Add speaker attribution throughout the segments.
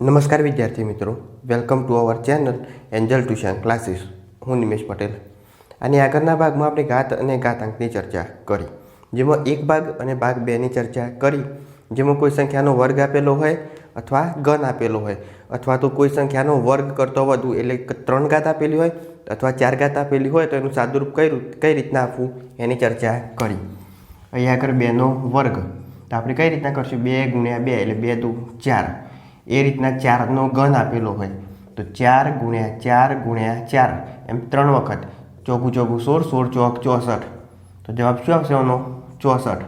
Speaker 1: નમસ્કાર વિદ્યાર્થી મિત્રો. Welcome to our channel angel tuition classes હું નિમેશ પટેલ. આની આગળના ભાગમાં આપણે ઘાત અને ઘાતાંકની ચર્ચા કરી. જેમાં એક ભાગ અને ભાગ બેની ચર્ચા કરી. જેમાં કોઈ સંખ્યાનો વર્ગ આપેલો હોય અથવા ગણ આપેલો હોય, અથવા તો કોઈ સંખ્યાનો વર્ગ કરતો વધુ એટલે ત્રણ ઘાત આપેલી હોય અથવા ચાર ઘાત આપેલી હોય તો એનું સાદુરૂપ કઈ કઈ રીતના આપવું એની ચર્ચા કરી. અહીંયા આગળ બેનો વર્ગ. તો આપણે કઈ રીતના કરશું? બે ગુણ્યા બે એટલે બે દુ ચાર. એ રીતના ચારનો ઘન આપેલો હોય, તો ચાર ગુણ્યા ચાર ગુણ્યા ચાર, એમ ત્રણ વખત. ચોગું ચોગું સોળ સોળ ચોક ચોસઠ. તો જવાબ શું આવશે એનો ચોસઠ.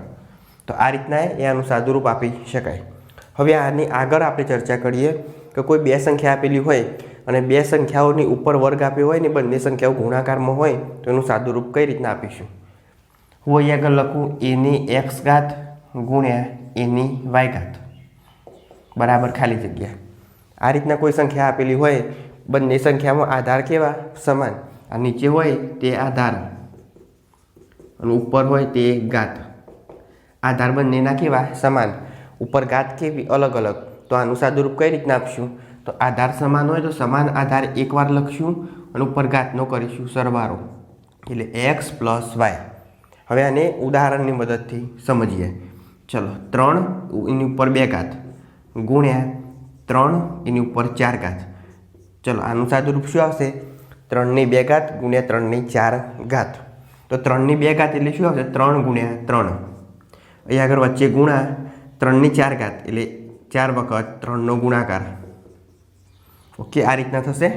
Speaker 1: તો આ રીતના એ આનું સાદુરૂપ આપી શકાય. હવે આની આગળ આપણે ચર્ચા કરીએ કે કોઈ બે સંખ્યા આપેલી હોય અને બે સંખ્યાઓની ઉપર વર્ગ આપ્યો હોય ને બંને સંખ્યાઓ ગુણાકારમાં હોય, તો એનું સાદુરૂપ કઈ રીતના આપીશું? હું અહીં આગળ લખું, એની એક્સ ઘાત ગુણ્યા એની વાય ઘાત. બરાબર ખાલી જગ્યા. આ રીતના કોઈ સંખ્યા આપેલી હોય, બંને સંખ્યામાં આધાર કેવા? સમાન. આ નીચે હોય તે આધાર. અને ઉપર હોય તે ઘાત. આધાર બંનેના કેવા? સમાન. ઉપર ઘાત કેવી? અલગ અલગ. તો આનું સાદુરૂપ કઈ રીતના આપશું? તો આધાર સમાન હોય તો સમાન આધાર એકવાર લખશું અને ઉપર ઘાતનો કરીશું સરવારો એટલે એક્સ પ્લસ વાય. હવે આને ઉદાહરણની મદદથી સમજીએ. ચલો, ત્રણ, એની ઉપર બે ઘાત. ગુણ્યા ત્રણ, એની ઉપર ચાર ઘાત. ચલો, આનું સાદુરૂપ શું આવશે? ત્રણની બે ઘાત ગુણ્યા ત્રણની ચાર ઘાત. તો ત્રણની બે ઘાત એટલે શું આવશે? ત્રણ ગુણ્યા ત્રણ. અહીંયા આગળ વચ્ચે ગુણા ત્રણની ચાર ઘાત, એટલે ચાર વખત ત્રણનો ગુણાકાર. ઓકે, આ રીતના થશે.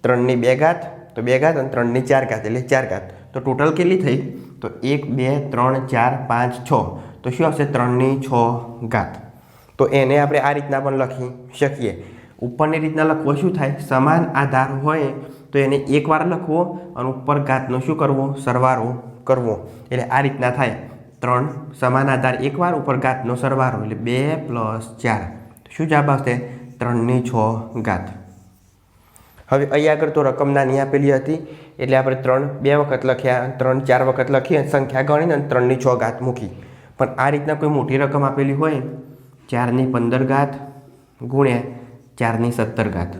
Speaker 1: ત્રણની બે ઘાત, તો બે ઘાત અને ત્રણની ચાર ઘાત, એટલે ચાર ઘાત. તો ટોટલ કેટલી થઈ? તો એક, બે, ત્રણ, ચાર, પાંચ, છ. તો શું આવશે? ત્રણની છ ઘાત. તો એને આપણે આ રીતના પણ લખી શકીએ. ઉપરની રીતના લખવો શું થાય? સમાન આધાર હોય તો એને એકવાર લખવો અને ઉપર ઘાતનો શું કરવો? સરવારો કરવો. એટલે આ રીતના થાય. ત્રણ, સમાન આધાર એકવાર ઉપર ઘાતનો સરવારો. એટલે બે પ્લસ ચાર. શું જવાબ આવશે? ત્રણની છ ઘાત. હવે અહીં આગળ તો રકમ નાની આપેલી હતી. એટલે આપણે ત્રણ, બે વખત લખ્યા, ત્રણ, ચાર વખત લખી અને સંખ્યા ગણીને ત્રણની છ ઘાત મૂકી. પણ આ રીતના કોઈ મોટી રકમ આપેલી હોય ચારની પંદર ઘાત ગુણ્યા ચારની સત્તર ઘાત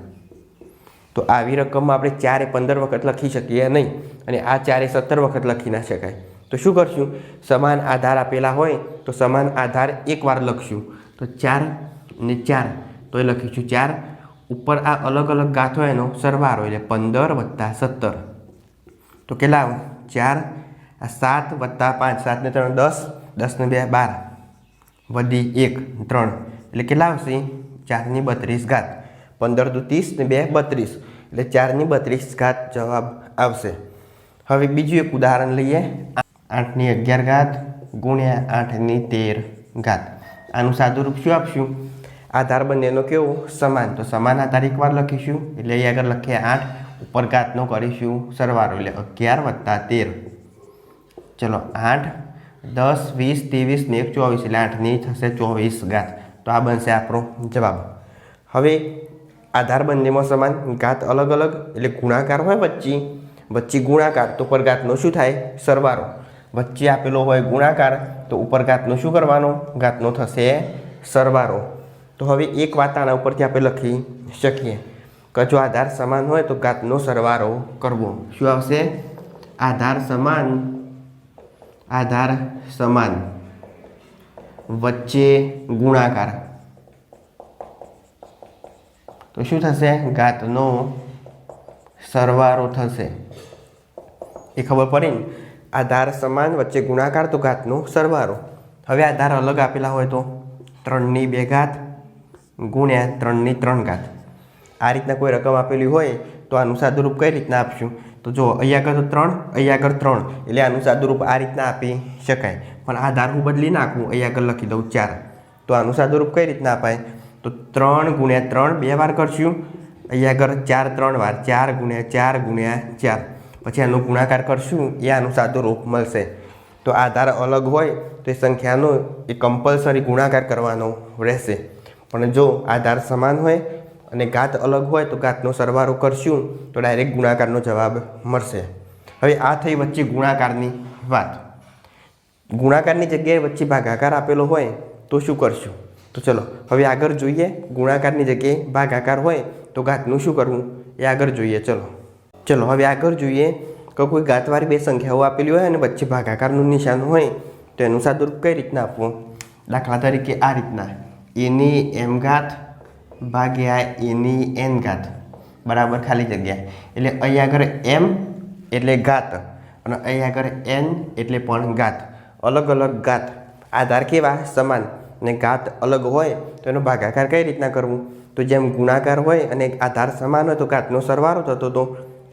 Speaker 1: તો આવી રકમમાં આપણે ચારે પંદર વખત લખી શકીએ નહીં અને આ ચારે સત્તર વખત લખી ના શકાય. તો શું કરશું? સમાન આધાર આપેલા હોય તો સમાન આધાર એકવાર લખશું. તો ચાર ને ચાર, તો એ લખીશું ચાર. ઉપર આ અલગ અલગ હોય એનો સરવાળો એટલે પંદર વત્તા સત્તર. તો કેટલા ચાર આ સાત વત્તા પાંચ સાતને ત્રણ દસ દસ ને બે બાર. વધી એક, ત્રણ. એટલે કેટલા આવશે? ચારની બત્રીસ ઘાત. પંદર દુ ત્રીસ ને બે બત્રીસ. એટલે ચારની બત્રીસ ઘાત જવાબ આવશે. હવે બીજું એક ઉદાહરણ લઈએ. આઠની અગિયાર ઘાત ગુણ્યા આઠની તેર ઘાત. આનું સાદુરૂપ શું આપશું? આધાર બંનેનો કેવો? સમાન. તો સમાન આધાર એકવાર લખીશું. એટલે અહીં આગળ લખીએ આઠ. ઉપર ઘાતનો કરીશું સરવાળો. એટલે અગિયાર વત્તા તેર. ચલો, આઠ દસ, વીસ, ત્રેવીસ ને એક ચોવીસ એટલે આઠની થશે ચોવીસ ઘાત. તો આ બનશે આપણો જવાબ. હવે આધાર બંનેમાં સમાન ઘાત અલગ અલગ એટલે ગુણાકાર હોય વચ્ચે. વચ્ચે ગુણાકાર તો ઉપર ઘાતનો શું થાય? સરવારો વચ્ચે આપેલો હોય ગુણાકાર તો ઉપર ઘાતનો શું કરવાનો? ઘાતનો થશે સરવારો તો હવે એક વાત આના ઉપરથી આપણે લખી શકીએ. કે જો આધાર સમાન હોય તો ઘાતનો સરવારો કરવો. શું આવશે? આધાર સમાન આધાર સમાન. વચ્ચે ગુણાકાર. તો શું થશે? ઘાતનો સરવારો થશે. એ ખબર પડી ને આધાર સમાન વચ્ચે ગુણાકાર તો ઘાતનો સરવારો હવે આધાર અલગ આપેલા હોય તો? ત્રણની બે ઘાત ગુણ્યા ત્રણની ત્રણ ઘાત. આ રીતના કોઈ રકમ આપેલી હોય તો આનું સાદુરૂપ કઈ રીતના આપશું? તો જો અહીંયા આગળ ત્રણ, અહીંયા આગળ ત્રણ. એટલે આનું સાદુરૂપ આ રીતના આપી શકાય. પણ આ ધાર બદલી નાખું અહીંયા આગળ લખી દઉં ચાર. તો આનું સાદુરૂપ કઈ રીતના અપાય? તો ત્રણ ગુણ્યા ત્રણ, બે વાર કરશું. અહીંયા આગળ ચાર, ત્રણ વાર, ચાર ગુણ્યા ચાર ગુણ્યા ચાર. પછી આનો ગુણાકાર કરશું, એ આનું સાદુરૂપ મળશે. તો આધાર અલગ હોય, તો એ સંખ્યાનો એ કમ્પલસરી ગુણાકાર કરવાનો રહેશે. પણ જો આધાર સમાન હોય અને ઘાત અલગ હોય તો ઘાતનો સરવારો કરશું તો ડાયરેક્ટ ગુણાકારનો જવાબ મળશે. હવે આ થઈ વચ્ચે ગુણાકારની વાત. ગુણાકારની જગ્યાએ વચ્ચે ભાગાકાર આપેલો હોય તો શું કરશું? તો ચલો, હવે આગળ જોઈએ ગુણાકારની જગ્યાએ ભાગાકાર હોય તો ઘાતનું શું કરવું? એ આગળ જોઈએ, ચલો. ચલો, હવે આગળ જોઈએ કે કોઈ ઘાતવાળી બે સંખ્યાઓ આપેલી હોય અને વચ્ચે ભાગાકારનું નિશાન હોય તો એનું સાદુરૂપ કઈ રીતના આપવું? દાખલા તરીકે આ રીતના. એની એમ ઘાત ભાગ્યા એની એન ઘાત. બરાબર ખાલી જગ્યા. એટલે અહીં આગળ એમ એટલે ઘાત અને અહીં આગળ એન એટલે પણ ઘાત. અલગ અલગ ઘાત. આધાર કેવા? સમાન. ને ઘાત અલગ હોય તો એનો ભાગાકાર કઈ રીતના કરવું? તો જેમ ગુણાકાર હોય અને આધાર સમાન હોય તો ઘાતનો સરવાળો થતો હતો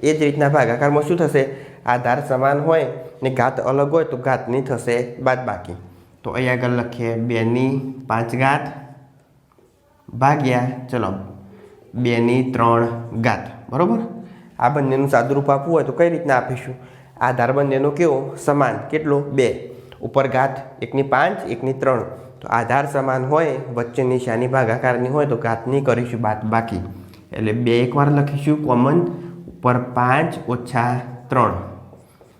Speaker 1: એ જ રીતના ભાગાકારમાં શું થશે? આધાર સમાન હોય ને ઘાત અલગ હોય તો ઘાતની થશે બાદ બાકી તો અહીં આગળ લખીએ બેની પાંચ ઘાત. ભાગ્યા, ચલો. બેની ત્રણ ઘાત, બરાબર? આ બંનેનું સાદુરૂપ આપવું હોય તો કઈ રીતના આપીશું? આધાર બંનેનો કેવો? સમાન. કેટલો? બે. ઉપર ઘાત, એકની પાંચ, એકની ત્રણ. તો આધાર સમાન હોય વચ્ચે નિશાની ભાગાકારની હોય તો ઘાતની કરીશું, બાદ બાકી. એટલે બે એકવાર લખીશું, કોમન. ઉપર પાંચ ઓછા ત્રણ.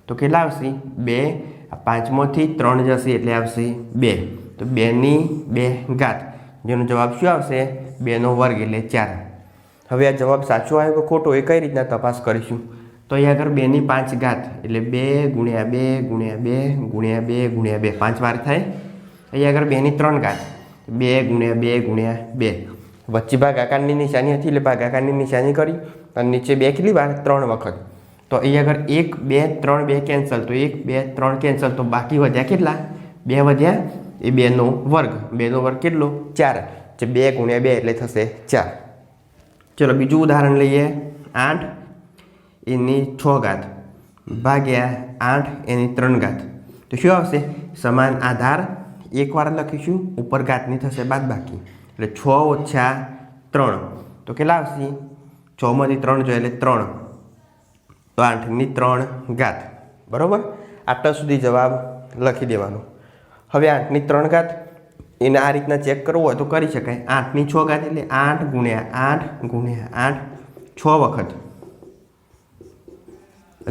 Speaker 1: તો કેટલા આવશે? બે. આ પાંચમાંથી ત્રણ જશે એટલે આવશે બે. તો બેની બે ઘાત. જેનો જવાબ શું આવશે? બેનો વર્ગ એટલે ચાર. હવે આ જવાબ સાચો આવ્યો કે ખોટો એ કઈ રીતના તપાસ કરીશું? તો અહીં આગળ બેની પાંચ ઘાત એટલે બે ગુણ્યા બે ગુણ્યા બે ગુણ્યા બે ગુણ્યા બે. પાંચ વાર થાય. અહીં આગળ બેની ત્રણ ઘાત. બે ગુણ્યા બે ગુણ્યા બે. વચ્ચે ભાગાકારની નિશાની હતી એટલે ભાગાકારની નિશાની કરી અને નીચે બે કેટલી વાર? ત્રણ વખત. તો અહીં આગળ એક, બે, ત્રણ બે કેન્સલ. તો એક, બે, ત્રણ કેન્સલ. તો બાકી વધ્યા કેટલા? બે વધ્યા એ બેનો વર્ગ. બેનો વર્ગ કેટલો? ચાર. જે બે ગુણ્યા બે એટલે થશે ચાર. ચલો બીજું ઉદાહરણ લઈએ. આઠ એની છ ઘાત ભાગ્યા આઠ એની ત્રણ ઘાત. તો શું આવશે? સમાન આધાર એકવાર લખીશું, ઉપર ઘાતની થશે બાદ બાકી એટલે છ ઓછા ત્રણ. તો કેટલા આવશે? છમાંથી ત્રણ જોઈએ એટલે ત્રણ. તો આઠની ત્રણ ઘાત. બરાબર? આટલા સુધી જવાબ લખી દેવાનો. હવે આઠની ત્રણ ઘાત, એને આ રીતના ચેક કરવું હોય તો કરી શકાય. આઠની છ ઘાત એટલે આઠ ગુણ્યા આઠ ગુણ્યા આઠ, છ વખત.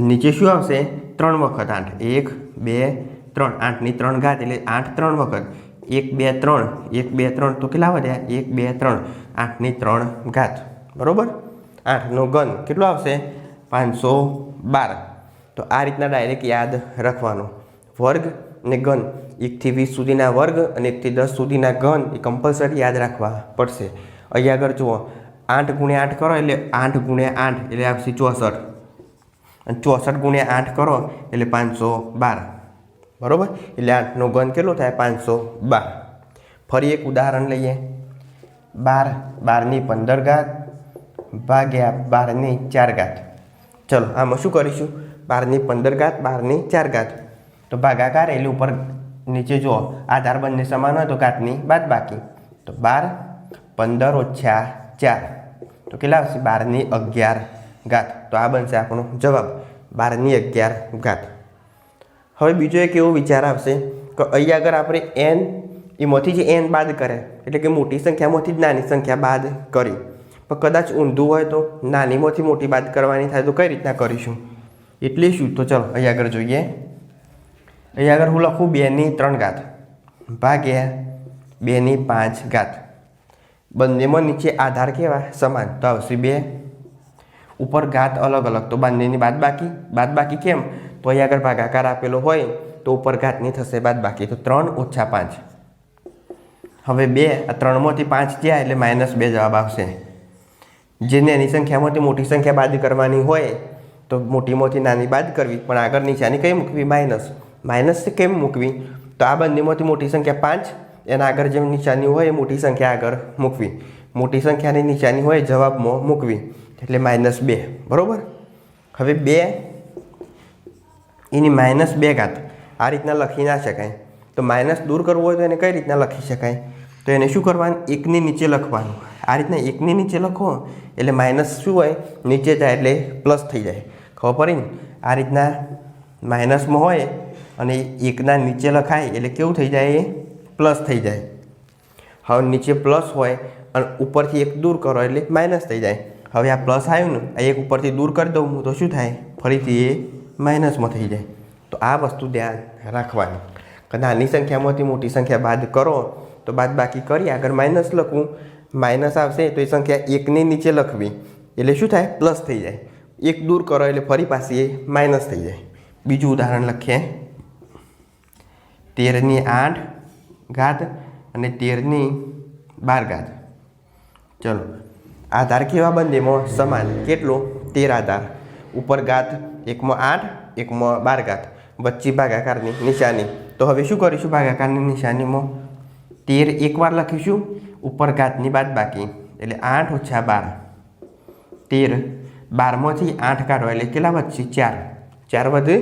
Speaker 1: નીચે શું આવશે? ત્રણ વખત આઠ. એક, બે, ત્રણ. આઠની ત્રણ ઘાત એટલે આઠ ત્રણ વખત. એક, બે, ત્રણ. એક, બે, ત્રણ તો કેટલા વધ્યા? એક, બે, ત્રણ. આઠની ત્રણ ઘાત. બરાબર? આઠનો ઘન કેટલો આવશે? પાંચસો બાર. તો આ રીતના ડાયરેક્ટ યાદ રાખવાનો. વર્ગ ને ઘન એકથી વીસ સુધીના વર્ગ અને એકથી દસ સુધીના ઘન એ કમ્પલસરી યાદ રાખવા પડશે. અહીં આગળ જુઓ. આઠ ગુણ્યા આઠ કરો એટલે આઠ ગુણ્યા આઠ એટલે આવશે ચોસઠ. અને ચોસઠ ગુણ્યા આઠ કરો એટલે પાંચસો બાર. બરાબર? એટલે આઠનો ઘન કેટલો થાય? પાંચસો બાર. ફરી એક ઉદાહરણ લઈએ. બાર બારની પંદર ઘાત ભાગ્યા બારની ચાર ઘાત. ચલો, આમાં શું કરીશું? બારની પંદર ઘાત બારની ચાર ઘાત. તો ભાગાકાર એટલે ઉપર નીચે જુઓ. આધાર બંને સમાન હોય તો ઘાતની બાદ બાકી. તો બાર, પંદર, ઓછા ચાર. તો કેટલા આવશે? બારની અગિયાર ઘાત. તો આ બનશે આપણો જવાબ. બારની અગિયાર ઘાત. હવે બીજો એક એવો વિચાર આવશે કે અહીં આગળ આપણે એન એમાંથી જ એન બાદ કરે, એટલે કે મોટી સંખ્યામાંથી જ નાની સંખ્યા બાદ કરી. પણ કદાચ ઊંધું હોય તો નાનીમાંથી મોટી બાદ કરવાની થાય તો કઈ રીતના કરીશું? એટલે શું? તો ચલો, અહીં આગળ જોઈએ. અહીં આગળ હું લખું, બેની ત્રણ ઘાત ભાગ્યા બેની પાંચ ઘાત બંનેમાં નીચે આધાર કેવા? સમાન. તો આવશે બે. ઉપર ઘાત અલગ અલગ. તો બંનેની બાદ બાકી. બાદ બાકી કેમ? તો અહીં આગળ ભાગાકાર આપેલો હોય તો ઉપર ઘાતની થશે બાદ બાકી. તો ત્રણ ઓછા પાંચ. હવે બે. ત્રણમાંથી પાંચ જ્યાં એટલે માઇનસ બે જવાબ આવશે. જેને એની સંખ્યામાંથી મોટી સંખ્યા બાદ કરવાની હોય તો મોટીમાંથી નાની બાદ કરવી. પણ આગળ નીચાની કઈ મૂકવી? માઇનસ. માઇનસ કેમ મૂકવી? તો આ બંનેમાંથી મોટી સંખ્યા પાંચ, એના આગળ જે નિશાની હોય એ મોટી સંખ્યા આગળ મૂકવી. મોટી સંખ્યાની નિશાની હોય જવાબમાં મૂકવી, એટલે માઇનસ બે. બરાબર? હવે બે, એની માઇનસ બે ઘાત. આ રીતના લખી ના શકાય. તો માઇનસ દૂર કરવું હોય તો એને કઈ રીતના લખી શકાય? તો એને શું કરવાનું? એકની નીચે લખવાનું. આ રીતના એકની નીચે લખો, એટલે માઇનસ શું હોય? નીચે જાય એટલે પ્લસ થઈ જાય. ખબર પડી ને? આ રીતના માઇનસમાં હોય અને એકના નીચે લખાય એટલે કેવું થઈ જાય એ? પ્લસ થઈ જાય. હવે નીચે પ્લસ હોય અને ઉપરથી એક દૂર કરો એટલે માઇનસ થઈ જાય. હવે આ પ્લસ આવ્યું ને, આ એક ઉપરથી દૂર કરી દઉં હું તો શું થાય? ફરીથી એ માઇનસમાં થઈ જાય. તો આ વસ્તુ ધ્યાન રાખવાની. કે નાની સંખ્યામાંથી મોટી સંખ્યા બાદ કરો તો બાદ બાકી કરી આગળ માઇનસ લખવું માઇનસ આવશે તો એ સંખ્યા એકની નીચે લખવી. એટલે શું થાય? પ્લસ થઈ જાય. એક દૂર કરો એટલે ફરી પાછી એ માઇનસ થઈ જાય. બીજું ઉદાહરણ લખીએ. તેરની આઠ ઘાત અને તેરની બાર ઘાત ચલો આધાર કેવા બંનેમાં સમાન. કેટલો? તેર આધાર ઉપર ઘાત એકમાં આઠ એકમાં બાર ઘાત વચ્ચે ભાગાકારની નિશાની. તો હવે શું કરીશું? ભાગાકારની નિશાનીમાં તેર એકવાર લખીશું. ઉપર ઘાતની બાદ બાકી. એટલે આઠ ઓછા બાર. તેર બારમાંથી આઠ કાઢો. એટલે કેટલા વધશે? ચાર. ચાર વધે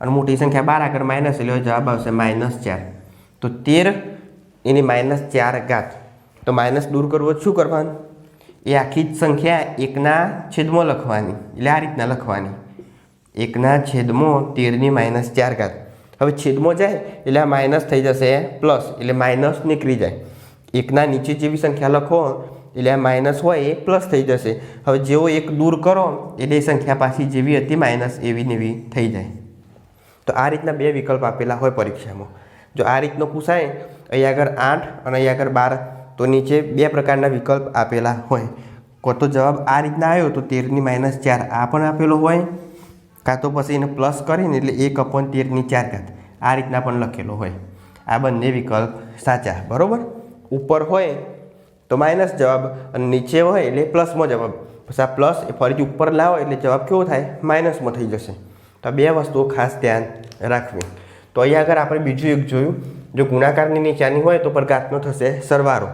Speaker 1: અને મોટી સંખ્યા બાર આગળ માઇનસ એટલે જવાબ આવશે માઇનસ ચાર. તો તેર, એની માઇનસ ચાર ઘાત. તો માઇનસ દૂર કરવો શું કરવાનું? એ આખી જ સંખ્યા એકના છેદમાં લખવાની. એટલે આ રીતના લખવાની. એકના છેદમાં તેરની માઇનસ ચાર ઘાત. હવે છેદમાં જાય, એટલે આ માઇનસ થઈ જશે પ્લસ એટલે માઇનસ નીકળી જાય. એકના નીચે જેવી સંખ્યા લખો, એટલે આ માઇનસ હોય એ પ્લસ થઈ જશે. હવે જેવો એક દૂર કરો, એટલે એ સંખ્યા પાછી જેવી હતી માઇનસ એવી ને એવી થઈ જાય. તો આ રીતના બે વિકલ્પ આપેલા હોય પરીક્ષામાં. જો આ રીતનો પૂછાય અહીં આગળ આઠ અને અહીં આગળ બાર, તો નીચે બે પ્રકારના વિકલ્પ આપેલા હોય. કો તો જવાબ આ રીતના આવ્યો, તો તેરની માઇનસ ચાર આ પણ આપેલો હોય. કાં તો પછી એને પ્લસ કરીને એટલે એક અપોન તેરની ચાર ઘાત. આ રીતના પણ લખેલો હોય. આ બંને વિકલ્પ સાચા, બરાબર? ઉપર હોય તો માઇનસ જવાબ અને નીચે હોય એટલે પ્લસમાં જવાબ. પછી આ પ્લસ એ ફરીથી ઉપર લાવો એટલે જવાબ કેવો થાય? માઇનસમાં થઈ જશે. તો બે વસ્તુઓ ખાસ ધ્યાન રાખવી. તો અહીંયા આગળ આપણે બીજું એક જોયું, જો ગુણાકારની નિશાની હોય તો પર ઘાતનો થશે સરવારો.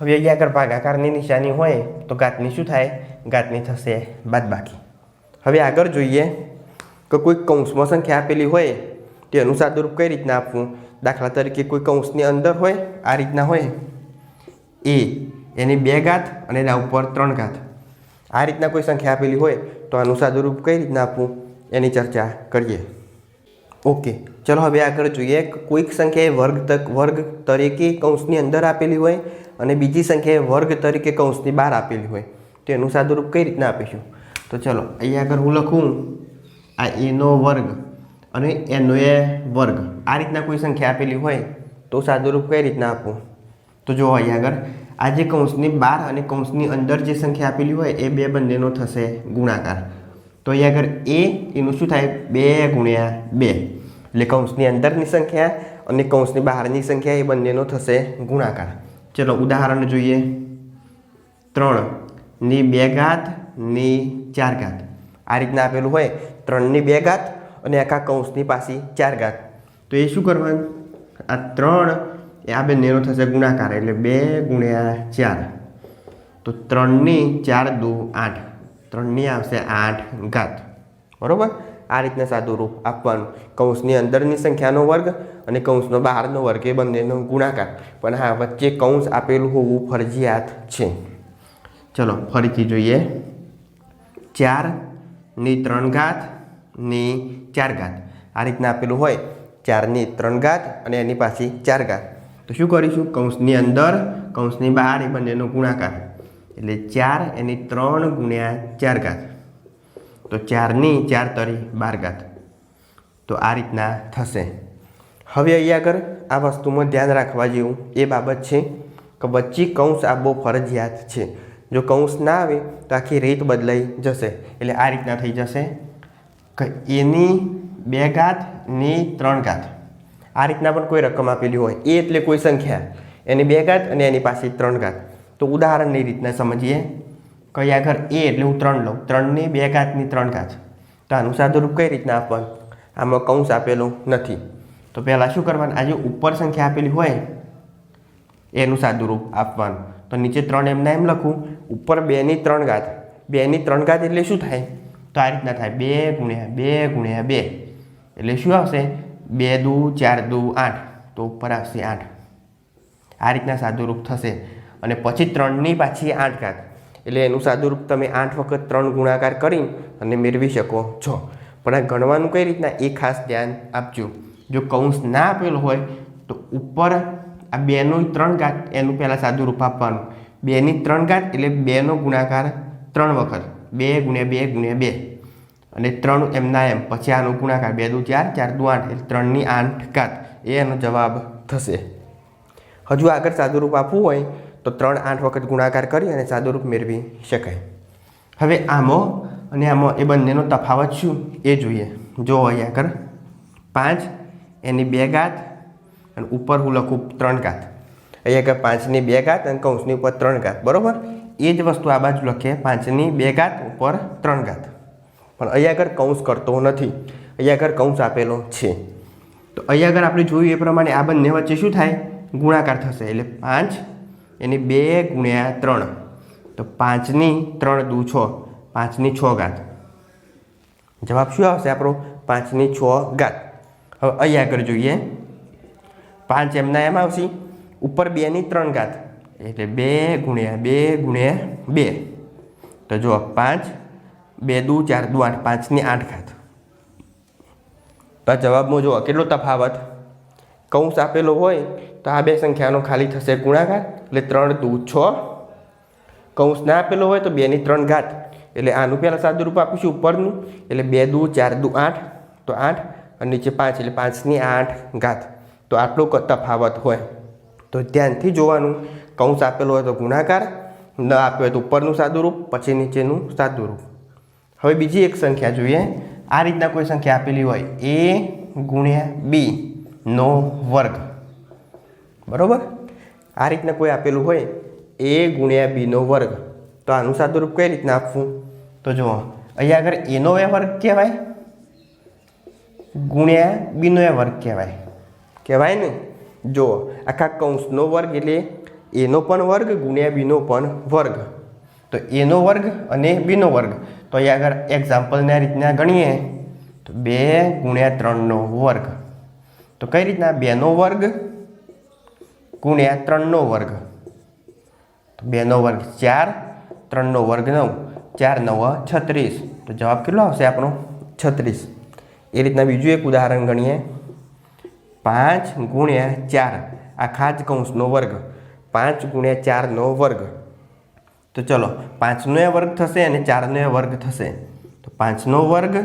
Speaker 1: હવે અહીંયા આગળ ભાગાકારની નિશાની હોય તો ઘાતની શું થાય? ઘાતની થશે બાદબાકી. હવે આગળ જોઈએ કે કોઈ કૌંસમાં સંખ્યા આપેલી હોય તે અનુસાર રૂપ કઈ રીતના આપવું? દાખલા તરીકે કોઈ કૌંસની અંદર હોય, આ રીતના હોય. એ, એની બે ઘાત અને એના ઉપર ત્રણ ઘાત. આ રીતના કોઈ સંખ્યા આપેલી હોય તો આનું દુરૂપ કઈ રીતના આપવું? એની ચર્ચા કરીએ. ઓકે ચલો હવે આગળ જોઈએ. કોઈક સંખ્યાએ વર્ગ તક, વર્ગ તરીકે કૌંસની અંદર આપેલી હોય અને બીજી સંખ્યાએ વર્ગ તરીકે કૌંસની બહાર આપેલી હોય. તો એનું સાદુરૂપ કઈ રીતના આપીશું? તો ચલો, અહીંયા આગળ હું લખું. આ એનો વર્ગ અને એનો એ વર્ગ. આ રીતના કોઈ સંખ્યા આપેલી હોય તો સાદુરૂપ કઈ રીતના આપવું તો જો અહીંયા આગળ, આ જે કૌંસની બહાર અને કૌંસની અંદર જે સંખ્યા આપેલી હોય એ બે બંનેનો થશે ગુણાકાર. તો અહીંયા આગળ એ એનું શું થાય? બે ગુણ્યા બે. એટલે કૌંસની અંદરની સંખ્યા અને કૌંસની બહારની સંખ્યા એ બંનેનો થશે ગુણાકાર. ચલો, ઉદાહરણ જોઈએ. ત્રણ. ની બે ઘાત, ની ચાર ઘાત. આ રીતના આપેલું હોય. ત્રણની બે ઘાત અને આખા કૌંસની પાછી ચાર ઘાત. તો એ શું કરવાનું? આ ત્રણ, એ આ બંનેનો થશે ગુણાકાર. એટલે બે ગુણ્યા ચાર. તો ત્રણની ચાર દુ આઠ. ત્રણની આવશે આઠ ઘાત. બરાબર? આ રીતના સાદું રૂપ આપવાનું. કૌંસની અંદરની સંખ્યાનો વર્ગ અને કૌંસનો બહારનો વર્ગ, એ બંનેનો ગુણાકાર. પણ હા, વચ્ચે કૌંસ આપેલું હોવું ફરજિયાત છે. ચલો, ફરીથી જોઈએ. ચારની ત્રણ ઘાતની ચાર ઘાત. આ રીતના આપેલું હોય. ચારની ત્રણ ઘાત અને એની પાછી ચાર ઘાત. તો શું કરીશું? કૌંસની અંદર, કૌંસની બહાર, એ બંનેનો ગુણાકાર. એટલે ચાર એની ત્રણ ગુણ્યા ચાર ઘાત. તો ચારની ચાર તરી બાર ઘાત. તો આ રીતના થશે. હવે અહીંયા આગળ આ વસ્તુમાં ધ્યાન રાખવા જેવું એ બાબત છે કે વચ્ચે કૌંસ આપવો ફરજિયાત છે. જો કૌંસ ના આવે તો આખી રીત બદલાઈ જશે. એટલે આ રીતના થઈ જશે કે એની બે ઘાતની ત્રણ ઘાત. આ રીતના પણ કોઈ રકમ આપેલી હોય. એ એટલે કોઈ સંખ્યા. એની બે ઘાત અને એની પાસે ત્રણ ઘાત. તો ઉદાહરણની રીતના સમજીએ. કઈ આગળ એ એટલે હું ત્રણ લઉં. ત્રણની બે ઘાતની ત્રણ ઘાત. તો આનું સાદુરૂપ કઈ રીતના આપવાનું? આમાં કૌંસ આપેલું નથી. તો પહેલાં શું કરવાનું? આ જે ઉપર સંખ્યા આપેલી હોય, એનું સાદુરૂપ આપવાનું. તો નીચે ત્રણ એમના એમ લખું. ઉપર બેની ત્રણ ઘાત. બેની ત્રણ ઘાત એટલે શું થાય? તો આ રીતના થાય. બે ગુણ્યા બે ગુણ્યા બે. એટલે શું આવશે? બે દુ ચાર દુ આઠ. તો ઉપર આવશે આઠ. આ રીતના સાદુરૂપ થશે. અને પછી ત્રણની પાછી આઠ ઘાત. એટલે એનું સાદુરૂપ તમે આઠ વખત ત્રણ ગુણાકાર કરી અને મેળવી શકો છો. પણ આ ગણવાનું કઈ રીતના? એ ખાસ ધ્યાન આપજો. જો કૌંસ ના આપેલો હોય, તો ઉપર આ બેનું ત્રણ ઘાત એનું પહેલાં સાદુરૂપ આપવાનું. બેની ત્રણ ઘાત એટલે બેનો ગુણાકાર ત્રણ વખત. બે ગુણ્યા બે ગુણ્યા બે. અને ત્રણ એમના એમ. પછી આનો ગુણાકાર બે દુ ચાર ચાર દુ આઠ. એટલે ત્રણની આઠ ઘાત. એ એનો જવાબ થશે. હજુ આગળ સાદુરૂપ આપવું હોય તો ત્રણ આઠ વખત ગુણાકાર કરી અને સાદુરૂપ મેળવી શકાય. હવે આમો અને આમો એ બંનેનો તફાવત શું? એ જોઈએ. જો અહીંયા આગળ પાંચ, એની બે ઘાત અને ઉપર હું લખું ત્રણ ઘાત. અહીંયા આગળ પાંચની બે ઘાત અને કૌંસની ઉપર ત્રણ ઘાત. બરાબર? એ જ વસ્તુ આ બાજુ લખીએ. પાંચની બે ઘાત ઉપર ત્રણ ઘાત. પણ અહીંયા આગળ કૌંસ કરતો નથી. અહીંયા આગળ કૌંસ આપેલો છે. તો અહીંયા આગળ આપણે જોયું એ પ્રમાણે આ બંને વચ્ચે શું થાય? ગુણાકાર થશે. એટલે પાંચ એની બે ગુણ્યા ત્રણ. તો પાંચની ત્રણ દુ છ, પાંચની છ ઘાત. જવાબ શું આવશે આપણો? પાંચની છ ઘાત. હવે અહીંયા આગળ જોઈએ. પાંચ એમના એમ આવશે. ઉપર બેની ત્રણ ઘાત. એટલે બે ગુણ્યા બે ગુણ્યા બે. તો જુઓ, પાંચ, બે દુ, ચાર દુ, આઠ. પાંચની આઠ ઘાત. તો આ જવાબમાં જુઓ, કેટલો તફાવત? કૌંસ આપેલો હોય તો આ બે સંખ્યાનો ખાલી થશે ગુણાકાર, એટલે ત્રણ દુ છ. કૌંસ ના આપેલો હોય તો બેની ત્રણ ઘાત. એટલે આનું પહેલાં સાદુરૂપ આપીશું ઉપરનું, એટલે બે દુ ચાર દુ આઠ. તો આઠ અને નીચે પાંચ, એટલે પાંચની આઠ ઘાત. તો આટલો તફાવત હોય. તો ધ્યાનથી જોવાનું, કૌંસ આપેલો હોય તો ગુણાકાર, ન આપ્યો હોય તો ઉપરનું સાદુરૂપ, પછી નીચેનું સાદુરૂપ. હવે બીજી એક સંખ્યા જોઈએ. આ રીતના કોઈ સંખ્યા આપેલી હોય. એ ગુણ્યા બી નો વર્ગ. બરોબર? આ રીતના કોઈ આપેલું હોય, એ ગુણ્યા બીનો વર્ગ. તો આનું સાદુરૂપ કઈ રીતના આપવું? તો જુઓ, અહીંયા આગળ એનો એ વર્ગ કહેવાય, ગુણ્યા બીનો એ વર્ગ કહેવાય. કહેવાય ને? જો આખા કૌંસનો વર્ગ એટલે એનો પણ વર્ગ, ગુણ્યા બીનો પણ વર્ગ. તો એનો વર્ગ અને બીનો વર્ગ. તો અહીંયા આગળ એક્ઝામ્પલને આ રીતના ગણીએ. તો બે ગુણ્યા ત્રણનો વર્ગ. તો કઈ રીતના? બેનો વર્ગ ગુણ્યા ત્રણનો વર્ગ. બેનો વર્ગ ચાર, ત્રણનો વર્ગ નવ, ચાર, નવ, છત્રીસ. તો જવાબ કેટલો આવશે આપણો? છત્રીસ. એ રીતના બીજું એક ઉદાહરણ ગણીએ. પાંચ ગુણ્યા ચાર આખા જ કૌંસનો વર્ગ. પાંચ ગુણ્યા ચારનો વર્ગ. તો ચલો, પાંચનો એ વર્ગ થશે અને ચારનો એ વર્ગ થશે. તો પાંચનો વર્ગ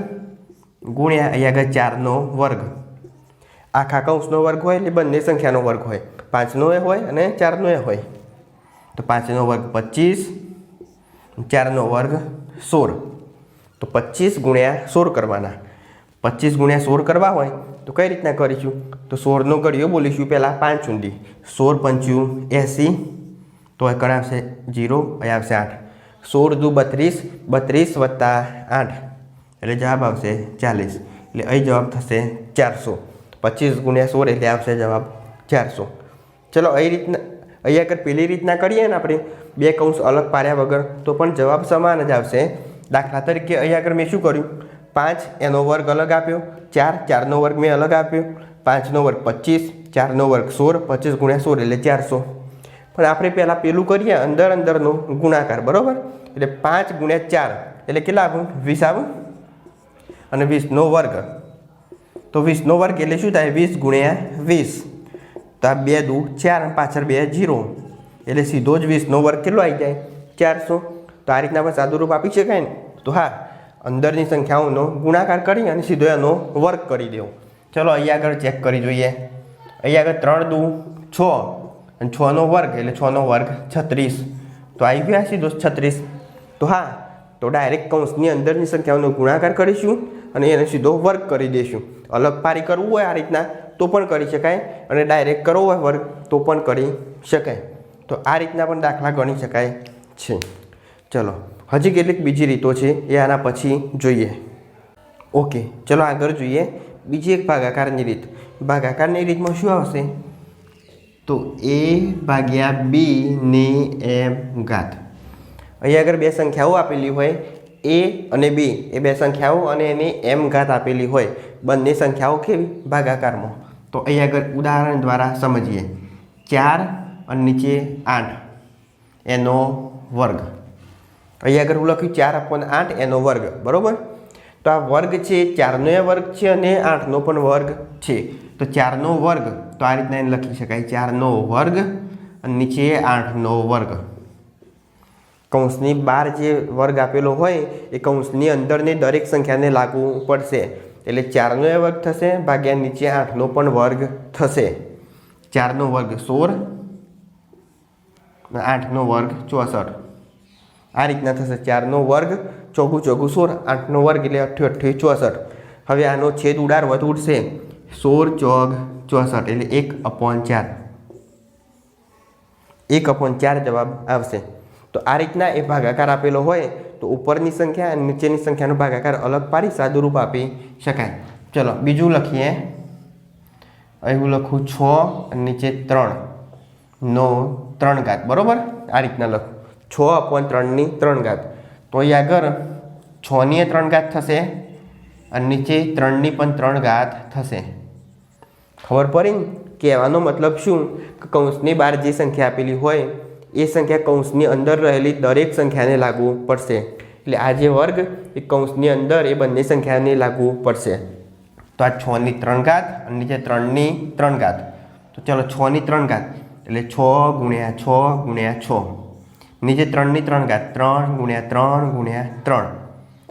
Speaker 1: ગુણ્યા અહીંયા આગળ ચારનો વર્ગ. આખા કૌંસનો વર્ગ હોય એટલે બંને સંખ્યાનો વર્ગ હોય. પાંચનો એ હોય અને ચારનો એ હોય. તો પાંચનો વર્ગ પચીસ, ચારનો વર્ગ સોળ. તો પચીસ ગુણ્યા સોળ કરવાના. પચીસ ગુણ્યા સોળ કરવા હોય તો કઈ રીતના કરીશું? તો સોળનો ગળ્યો બોલીશું પહેલાં પાંચ ઊંડી. સોળ પંચ્યું એંસી, તો એ કરાવશે જીરો અહીં આવશે આઠ. સોળ દુ બત્રીસ બત્રીસ વત્તા આઠ. એટલે જવાબ આવશે ચાલીસ. એટલે અહીં જવાબ થશે ચારસો. પચીસ ગુણ્યા સોળ એટલે આવશે જવાબ ચારસો. ચલો, એ રીતના અહીંયા આગળ પેલી રીતના કરીએ ને આપણે બે કૌંસ અલગ પાડ્યા વગર, તો પણ જવાબ સમાન જ આવશે. દાખલા તરીકે અહીંયા આગળ મેં શું કર્યું? પાંચ એનો વર્ગ અલગ આપ્યો, ચાર, ચારનો વર્ગ મેં અલગ આપ્યો, પાંચનો વર્ગ પચીસ, ચારનો વર્ગ સોળ, પચીસ ગુણ્યા સોળ એટલે ચારસો. પણ આપણે પહેલાં પેલું કરીએ અંદર અંદરનો ગુણાકાર, બરાબર? એટલે પાંચ ગુણ્યા ચાર, એટલે કેટલા આવું વીસ આવું અને વીસનો વર્ગ. તો વીસનો વર્ગ એટલે શું થાય? વીસ ગુણ્યા વીસ. તો આ બે દુ ચાર અને પાછળ બે જીરો. એટલે સીધો જ વીસનો વર્ગ કેટલો આવી જાય? ચારસો. તો આ રીતના આપણે સાદુરૂપ આપી શકાય ને? તો હા, અંદરની સંખ્યાઓનો ગુણાકાર કરી અને સીધો એનો વર્ગ કરી દેવો. ચલો અહીંયા આગળ ચેક કરી જોઈએ. અહીંયા આગળ ત્રણ દુ છ અને છનો વર્ગ, એટલે છનો વર્ગ છત્રીસ. તો આવી ગયા સીધો છત્રીસ. તો હા, તો ડાયરેક્ટ કૌંસની અંદરની સંખ્યાઓનો ગુણાકાર કરીશું અને એને સીધો વર્ગ કરી દઈશું. અલગ પારી કરવું હોય આ રીતના. તો પણ કરી શકાય અને ડાયરેક્ટ કરવો હોય વર્ગ તો પણ કરી શકાય. તો આ રીતના પણ દાખલા ગણી શકાય છે. ચલો, હજી કેટલીક બીજી રીતો છે એ આના પછી જોઈએ. ઓકે, ચલો આગળ જોઈએ. બીજી એક ભાગાકારની રીત. ભાગાકારની રીતમાં શું આવશે? તો એ ભાગ્યા બી ની એમ ઘાત. અહીંયા આગળ બે સંખ્યાઓ આપેલી હોય. એ અને બી. એ બે સંખ્યાઓ અને એની એમ ઘાત આપેલી હોય. બંને સંખ્યાઓ કેવી? ભાગાકારમાં. તો અહીંયા આગળ ઉદાહરણ દ્વારા સમજીએ. ચાર અને નીચે આઠ. એનો વર્ગ. અહીંયા આગળ હું લખ્યું ચાર અપોન આઠ, એનો વર્ગ. બરાબર? તો આ વર્ગ છે, ચારનો એ વર્ગ છે અને આઠનો પણ વર્ગ છે. તો ચારનો વર્ગ, તો આ રીતના એને લખી શકાય. ચારનો વર્ગ અને નીચે આઠનો વર્ગ. કૌંસની બહાર જે વર્ગ આપેલો હોય, એ કૌંસની અંદરની દરેક સંખ્યાને લાગુ પડશે. એટલે ચારનો એ વર્ગ થશે ભાગ્યા નીચે આઠનો પણ વર્ગ થશે. ચારનો વર્ગ સોળ આઠનો વર્ગ ચોસઠ. આ રીતના થશે. ચારનો વર્ગ ચોગું ચોગું સોળ, આઠનો વર્ગ એટલે અઠ્યો અઠ્યો ચોસઠ. હવે આનો છેદ ઉડાડવો તો ઉડશે. સોળ ચોગ ચોસઠ એટલે એક અપોન ચાર. એક અપોન ચાર જવાબ આવશે. તો આ રીતના એ ભાગાકાર આપેલો હોય તો ઉપરની સંખ્યા અને નીચેની સંખ્યાનો ભાગાકાર અલગ પાડી સાદુરૂપ આપી શકાય. ચલો, બીજું લખીએ. એવું લખું છ અને નીચે ત્રણ. નો ત્રણ ઘાત. બરાબર? આ રીતના લખું. છ અપોન ત્રણની ત્રણ ઘાત. તો અહીં આગળ છની ત્રણ ઘાત થશે અને નીચે ત્રણની પણ ત્રણ ઘાત થશે. ખબર પડી કહેવાનો મતલબ શું? કે કૌંસની બહાર જે સંખ્યા આપેલી હોય એ સંખ્યા કૌંસની અંદર રહેલી દરેક સંખ્યાને લાગુ પડશે. એટલે આ જે વર્ગ, એ કૌંસની અંદર એ બંને સંખ્યાને લાગુ પડશે. તો આ છની ત્રણ ઘાત અને નીચે ત્રણની ત્રણ ઘાત. તો ચલો છની ત્રણ ઘાત. એટલે છ ગુણ્યા છ ગુણ્યા છ. નીચે ત્રણની ત્રણ ઘાત. ત્રણ ગુણ્યા ત્રણ ગુણ્યા ત્રણ.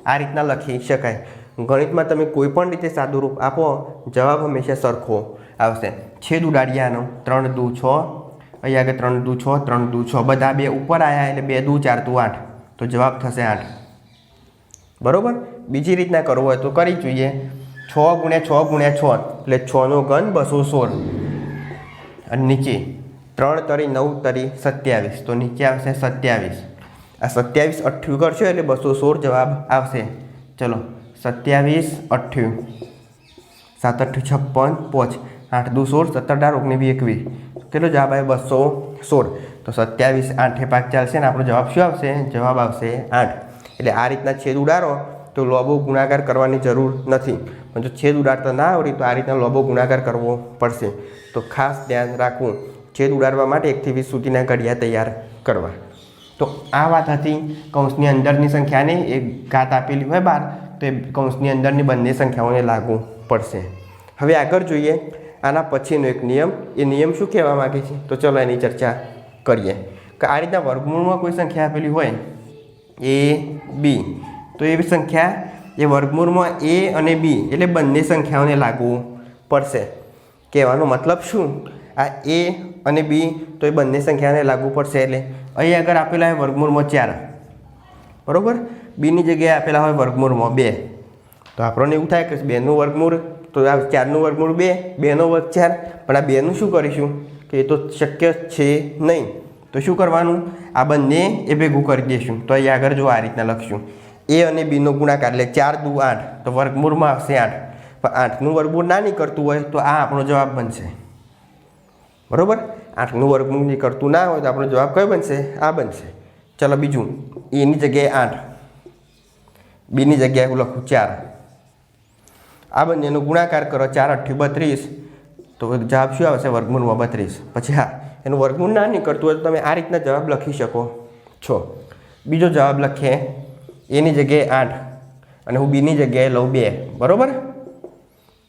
Speaker 1: આ રીતના લખી શકાય. ગણિતમાં તમે કોઈ પણ રીતે સાદું રૂપ આપો, જવાબ હંમેશા સરખો આવશે. છેદ ઉડાડ્યાનો. ત્રણ દુ છ અહીં આગળ ત્રણ દુ છ, ત્રણ દુ છ. બધા બે ઉપર આવ્યા એટલે બે દુ, ચાર દુ, આઠ. તો જવાબ થશે આઠ. બરાબર? બીજી રીતના કરવું હોય તો કરી જોઈએ. છ ગુણ્યા છ ગુણ્યા છ એટલે છનો ઘન બસો સોળ. અને નીચે ત્રણ તરી નવ તરી સત્યાવીસ. તો નીચે આવશે સત્યાવીસ. આ સત્યાવીસ અઠ્ઠું કરશો એટલે બસો સોળ જવાબ આવશે. ચલો, સત્યાવીસ અઠ્યું સાત અઠ્યું છપ્પન, પોચ. આઠ દુ સોળ, સત્તર, અઢાર, ઓગણીસ એકવીસ. કેટલો જવાબ આવે? બસો સોળ. તો સત્યાવીસ આઠે પાક ચાલશે ને આપણો જવાબ શું આવશે? જવાબ આવશે આઠ. એટલે આ રીતના છેદ ઉડાડો તો લોબો ગુણાકાર કરવાની જરૂર નથી. પણ જો છેદ ઉડાડતા ના આવડી તો આ રીતના લોબો ગુણાકાર કરવો પડશે. તો ખાસ ધ્યાન રાખવું. છેદ ઉડાડવા માટે એકથી વીસ સુધીના ઘડિયા તૈયાર કરવા. તો આ વાત હતી કૌંસની અંદરની સંખ્યાને. એક ઘાત આપેલી હોય બાર, તો એ કૌંસની અંદરની બંને સંખ્યાઓને લાગુ પડશે. હવે આગળ જોઈએ આના પછીનો એક નિયમ, એ નિયમ શું કહેવા માગે છે? તો ચલો એની ચર્ચા કરીએ. કે આ રીતના વર્ગમૂળમાં કોઈ સંખ્યા આપેલી હોય? એ, બી. તો એવી સંખ્યા એ વર્ગમૂળમાં એ અને બી, એટલે બંને સંખ્યાઓને લાગુ પડશે. કહેવાનો મતલબ શું? આ એ અને બી, તો એ બંને સંખ્યાને લાગુ પડશે એટલે અહીં આગળ આપેલા હોય વર્ગમૂળમાં ચાર. બરાબર? બીની જગ્યાએ આપેલા હોય વર્ગમૂળમાં બે. તો આપણને એવું થાય કે બેનું વર્ગમૂળ તો આ ચારનું વર્ગમૂળ બે, બેનો વર્ગ ચાર. પણ આ બેનું શું કરીશું? કે એ તો શક્ય છે નહીં. તો શું કરવાનું? આ બંને એ ભેગું કરી દઈશું તો અહીં આગળ જો આ રીતના લખશું. એ અને બીનો ગુણાકાર એટલે ચાર દુ આઠ. તો વર્ગમૂળમાં આવશે આઠ. પણ આઠનું વર્ગમૂળ ના નીકળતું હોય તો આ આપણો જવાબ બનશે. બરાબર? આઠનું વર્ગમૂળ નીકળતું ના હોય તો આપણો જવાબ કયો બનશે? આ બનશે. ચલો બીજું. એની જગ્યાએ આઠ. બીની જગ્યાએ હું લખું ચાર. આ બંનેનો ગુણાકાર કરો, ચાર અઠ્ઠી બત્રીસ. તો જવાબ શું આવશે? વર્ગમૂળમાં બત્રીસ. પછી હા એનું વર્ગમૂળ ના નીકળતું હોય તો તમે આ રીતના જવાબ લખી શકો. છો. બીજો જવાબ લખીએ. એની જગ્યાએ આઠ. અને હું બીની જગ્યાએ લઉં બે. બરાબર?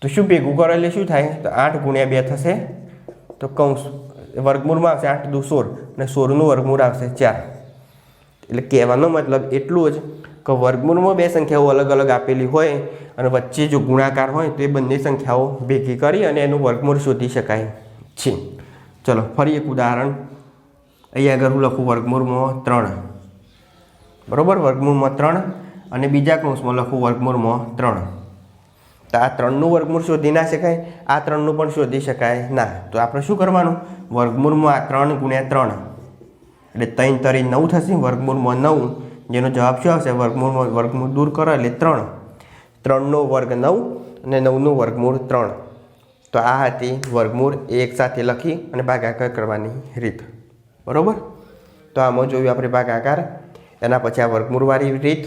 Speaker 1: તો શું ભેગું કરો એટલે શું થાય? તો આઠ ગુણ્યા બે થશે. તો કૌંસ વર્ગમૂળમાં આવશે આઠ દુ સોળ. અને સોળનું વર્ગમૂળ આવશે ચાર. એટલે કહેવાનો મતલબ એટલું જ કે વર્ગમૂળમાં બે સંખ્યાઓ અલગ અલગ આપેલી હોય. અને વચ્ચે જો ગુણાકાર હોય તો એ બંને સંખ્યાઓ ભેગી કરી અને એનું વર્ગમૂળ શોધી શકાય છે. ચલો, ફરી એક ઉદાહરણ. અહીંયા આગળ હું લખું વર્ગમૂળમાં ત્રણ. બરાબર? વર્ગમૂળમાં ત્રણ અને બીજા કૌંસમાં લખું વર્ગમૂળમાં ત્રણ. તો આ ત્રણનું વર્ગમૂળ શોધી ના શકાય, આ ત્રણનું પણ શોધી શકાય ના. તો આપણે શું કરવાનું? વર્ગમૂળમાં આ ત્રણ ગુણ્યા ત્રણ. એટલે ત્રણ તરી નવ થશે, વર્ગમૂળમાં નવ. જેનો જવાબ શું આવશે? વર્ગમૂળમાં, વર્ગમૂળ દૂર કરો એટલે ત્રણ. ત્રણનો વર્ગ નવ અને નવનું વર્ગમૂળ ત્રણ. તો આ હતી વર્ગમૂળ એક સાથે લખી અને ભાગાકાર કરવાની રીત. બરાબર? તો આમાં જોયું આપણે ભાગાકાર, એના પછી આ વર્ગમૂળવાળી રીત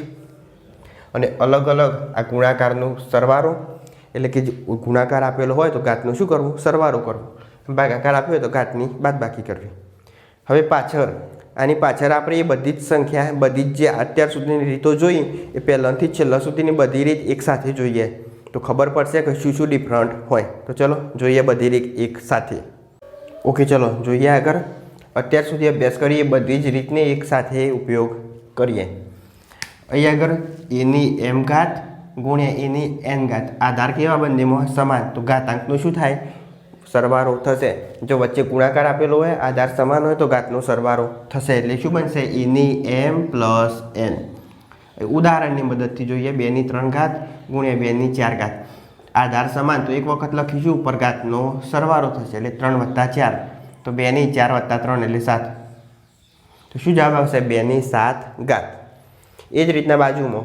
Speaker 1: અને અલગ અલગ આ ગુણાકારનું સરવારો એટલે કે ગુણાકાર આપેલો હોય તો ઘાતનું શું કરવું? સરવારો કરવો. ભાગાકાર આપ્યો હોય તો ઘાતની બાદબાકી કરવી. હવે પાછળ આની પાછળ આપણે એ બધી જ સંખ્યા, બધી જ જે અત્યાર સુધીની રીતો જોઈ, એ પહેલાંથી છેલ્લા સુધીની બધી રીત એકસાથે જોઈએ. તો ખબર પડશે કે શું શું ડિફરન્ટ હોય. તો ચલો, જોઈએ બધી રીત એક સાથે. ઓકે ચલો, જોઈએ આગળ. અત્યાર સુધી અભ્યાસ કરીએ, બધી જ રીતને એક સાથે ઉપયોગ કરીએ. અહીં આગળ એની એમ ઘાત ગુણ્યા એની એન ઘાત. આધાર કેવા બંનેમાં સમાન? તો ઘાતાંકનું શું થાય? સરવાળો થશે. જો વચ્ચે ગુણાકાર આપેલો હોય આધાર સમાન હોય, તો ઘાતનો સરવારો થશે. એટલે શું બનશે? એની એમ પ્લસ એન ઉદાહરણની મદદથી જોઈએ. બેની ત્રણ ઘાત ગુણ્યા બેની ચાર ઘાત. આધાર સમાન. તો એક વખત લખીશું, ઉપર ઘાતનો સરવારો થશે. એટલે ત્રણ વત્તા ચાર. તો બેની ચાર વત્તા ત્રણ એટલે સાત. તો શું જવાબ આવશે? બેની સાત ઘાત. એ જ રીતના બાજુમાં.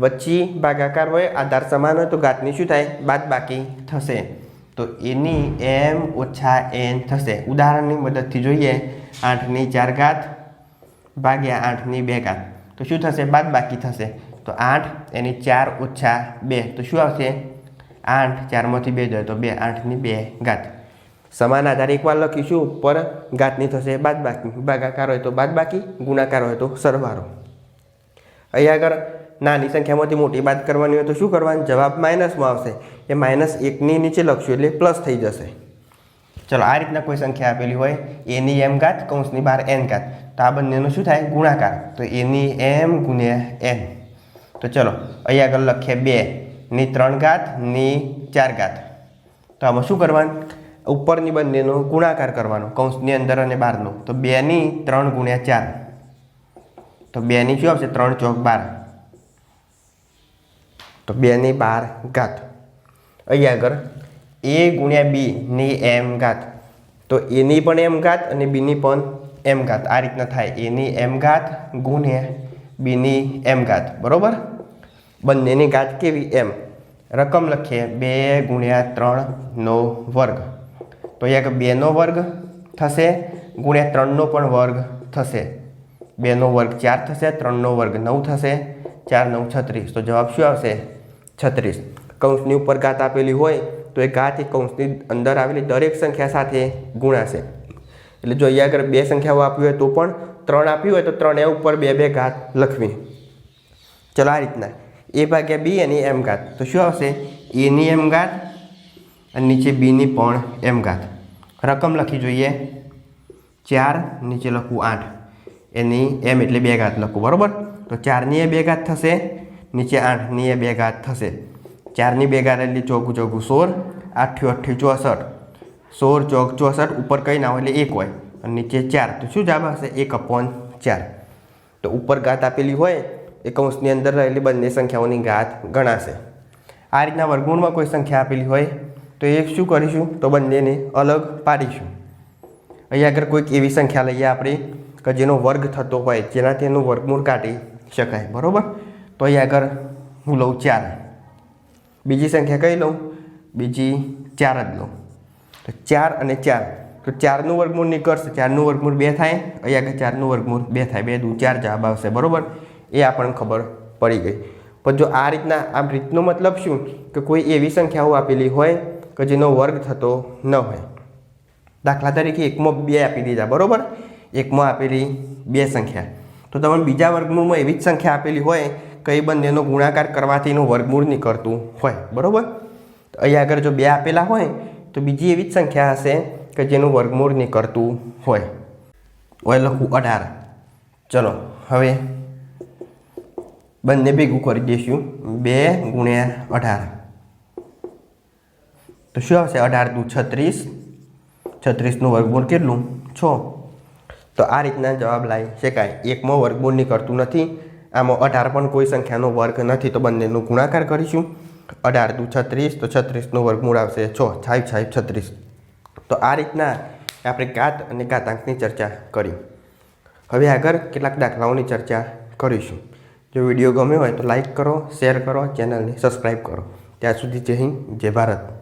Speaker 1: વચ્ચે ભાગાકાર હોય આધાર સમાન હોય, તો ઘાતની શું થાય? બાદ બાકી થશે. તો એની એમ ઓછા એન થશે. ઉદાહરણની મદદથી જોઈએ, આઠની ચાર ઘાત ભાગ્યા આઠની બે ઘાત. તો શું થશે? બાદ બાકી થશે. તો આઠ, એની ચાર ઓછા બે. તો શું આવશે? આઠ ચારમાંથી બે જોઈએ તો બે આઠની બે ઘાત. સમાન આધાર એકવાર લખીશું. ઉપર ઘાતની થશે, બાદ બાકી. ભાગાકાર હોય તો બાદ બાકી, ગુણાકાર હોય તો સરવારો અહીંયા આગળ નાની સંખ્યામાંથી મોટી બાદ કરવાની હોય તો શું કરવાનું? જવાબ માઇનસમાં આવશે. એ માઇનસ એકની નીચે લખશું એટલે પ્લસ થઈ જશે. ચલો, આ રીતના કોઈ સંખ્યા આપેલી હોય. એની એમ ઘાત, કૌંસની બહાર એન ઘાત. તો આ બંનેનો શું થાય? ગુણાકાર. તો એની એમ ગુણ્યા એન તો ચલો અહીંયા આગળ લખીએ બે. ની ત્રણ ઘાત, ની ચાર ઘાત. તો આમાં શું કરવાનું? ઉપરની બંનેનો ગુણાકાર કરવાનો, કૌંસની અંદર અને બહારનો તો બેની ત્રણ ગુણ્યા ચાર. તો બેની શું આવશે? ત્રણ ચોક બાર. તો બેની બાર ઘાત. અહીંયા આગળ એ ગુણ્યા બી ની એમ ઘાત. તો એની પણ એમ ઘાત અને બીની પણ એમ ઘાત. આ રીતના થાય. એની એમ ઘાત ગુણ્યા બીની એમ ઘાત. બરોબર? બંનેની ઘાત કેવી? એમ. રકમ લખીએ. બે ગુણ્યા ત્રણનો વર્ગ. તો એક બેનો વર્ગ થશે. ગુણ્યા ત્રણનો પણ વર્ગ થશે. બેનો વર્ગ ચાર થશે. ત્રણનો વર્ગ નવ થશે. ચાર નવ છત્રીસ. તો જવાબ શું આવશે? છત્રીસ. કૌંસની ઉપર ઘાત આપેલી હોય તો એ ઘાત એ કૌંસની અંદર આવેલી દરેક સંખ્યા સાથે ગુણાશે. એટલે જો અહીંયા આગળ બે સંખ્યાઓ આપી હોય તો પણ ત્રણ આપી હોય તો ત્રણે ઉપર બે બે ઘાત લખવી. ચલો આ રીતના. એ ભાગ્યા બી એની એમ ઘાત. તો શું આવશે? એની એમ ઘાત અને નીચે બીની પણ એમ ઘાત. રકમ લખી જોઈએ. ચાર નીચે લખવું આઠ. એની એમ એટલે બે ઘાત લખવું. બરાબર? તો ચારની એ બે ઘાત થશે. નીચે આઠની એ બે ઘાત થશે. ચારની બે ઘાત એટલે ચોગું ચોગું સોળ આઠ્યું અઠ્યું ચોસઠ. સોળ ચોક ચોસઠ ઉપર કંઈ ના હોય એટલે એક હોય. અને નીચે ચાર. તો શું જવાબ હશે એક અપોન ચાર. તો ઉપર ઘાત આપેલી હોય એ કૌંસની અંદર રહેલી બંને સંખ્યાઓની ઘાત ગણાશે. આ રીતના વર્ગમૂળમાં કોઈ સંખ્યા આપેલી હોય, તો એ શું કરીશું? તો બંનેને અલગ પાડીશું. અહીંયા આગળ કોઈક એવી સંખ્યા લઈએ આપણે કે જેનો વર્ગ થતો હોય, જેનાથી એનું વર્ગમૂળ કાઢી શકાય. બરાબર? તો અહીંયા આગળ હું લઉં ચાર. બીજી સંખ્યા કઈ લઉં? બીજી ચાર જ લઉં. તો ચાર અને ચાર. તો ચારનું વર્ગમૂળ નીકળશે. ચારનું વર્ગમૂળ બે થાય. અહીંયા આગળ ચારનું વર્ગમૂળ બે થાય. બે દુ ચાર જવાબ આવશે. બરાબર? એ આપણને ખબર પડી ગઈ. પણ જો આ રીતના, આમ રીતનો મતલબ શું? કે કોઈ એવી સંખ્યાઓ આપેલી હોય કે જેનો વર્ગ થતો ન હોય. દાખલા તરીકે એકમાં બે આપી દીધા. બરાબર? એકમાં આપેલી બે સંખ્યા. તો તમને બીજા વર્ગમૂળમાં એવી જ સંખ્યા આપેલી હોય કે એ બંનેનો ગુણાકાર કરવાથી એનું વર્ગમૂળ નીકળતું હોય, બરાબર? તો અહીંયા આગળ જો બે આપેલા હોય, તો બીજી એવી જ સંખ્યા હશે કે જેનું વર્ગમૂળ નીકળતું હોય. હોય લખું અઢાર. ચલો, હવે બંને ભેગું કરી દઈશું. બે ગુણ્યા અઢાર. તો શું આવશે? અઢાર દુ છત્રીસ. છત્રીસનું વર્ગમૂળ કેટલું? છ. તો આ રીતના જવાબ લાવી શકાય. એકમાં વર્ગમૂળ નીકળતું નથી. આમાં અઢાર પણ કોઈ સંખ્યાનો વર્ગ નથી, તો બંનેનો ગુણાકાર કરીશું. અઢાર દુ છત્રીસ, તો છત્રીસનો વર્ગમૂળ આવશે છ, છાઈ છાઈ, છત્રીસ. તો આ રીતના આપણે ઘાત અને ઘાતાંકની ચર્ચા કરી. હવે આગળ કેટલાક દાખલાઓની ચર્ચા કરીશું. જો વીડિયો ગમ્યો હોય તો લાઇક કરો, શેર કરો, ચેનલને સબસ્ક્રાઈબ કરો. ત્યાં સુધી જય હિન્દ, જય ભારત.